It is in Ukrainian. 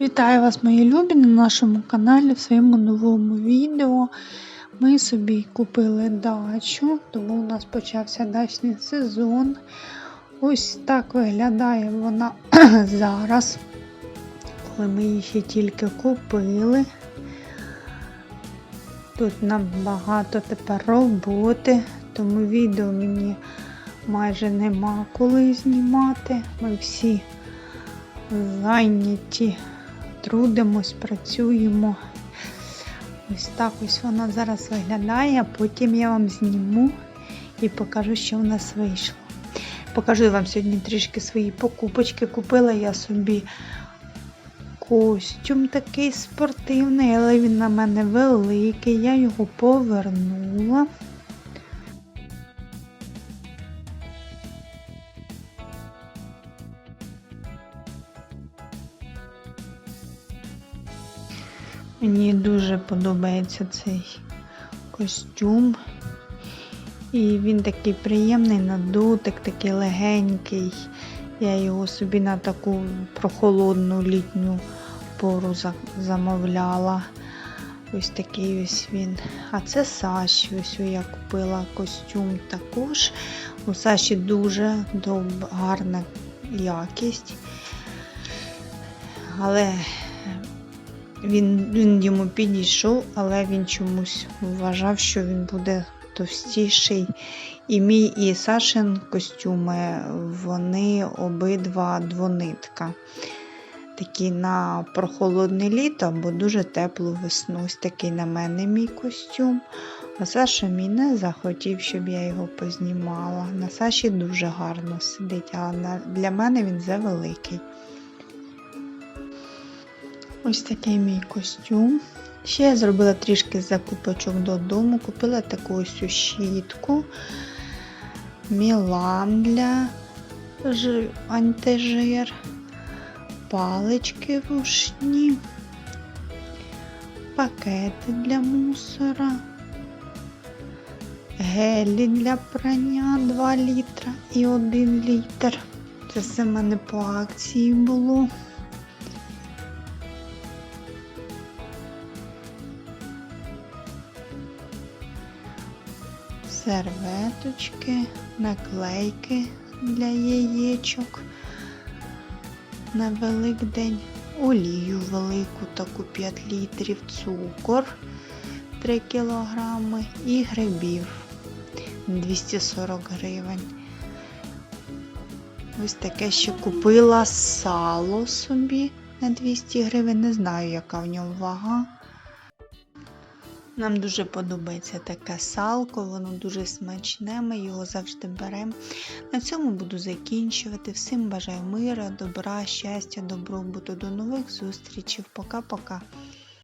Вітаю вас, мої любі, на нашому каналі в своєму новому відео. Ми собі купили дачу, тому у нас почався дачний сезон. Ось так виглядає вона зараз, коли ми її ще тільки купили. Тут нам багато тепер роботи, тому відео мені майже нема коли знімати. Ми всі зайняті, трудимось, працюємо. Ось так ось вона зараз виглядає, а потім я вам зніму і покажу, що в нас вийшло. Покажу вам сьогодні трішки свої покупочки. Купила я собі костюм такий спортивний, але він на мене великий. Я його повернула. Мені дуже подобається цей костюм. І він такий приємний на дотик, такий легенький. Я його собі на таку прохолодну літню пору замовляла. Ось такий ось він. А це Саші. Ось я купила костюм також. У Саші дуже гарна якість. Але він, він йому підійшов, але він чомусь вважав, що він буде товстіший. І мій і Сашин костюми, вони обидва двонитка. Такі на прохолодне літо або дуже теплу весну. Ось такий на мене мій костюм. А Саша мій не захотів, щоб я його познімала. На Саші дуже гарно сидить, а для мене він завеликий. Ось такий мій костюм. Ще я зробила трішки закупочок додому. Купила таку ось щітку, мілам для жи- антижир, палички рушні, пакети для мусора, гелі для прання 2 літра і 1 літр. Це все в мене по акції було. Серветочки, наклейки для яєчок на Великдень, олію велику, таку 5 літрів, цукор 3 кілограми і грибів 240 гривень. Ось таке ще купила сало собі на 200 гривень. Не знаю, яка в ньому вага. Нам дуже подобається таке салко, воно дуже смачне, ми його завжди беремо. На цьому буду закінчувати. Всім бажаю мира, добра, щастя, добробуту. До нових зустрічей. Пока-пока.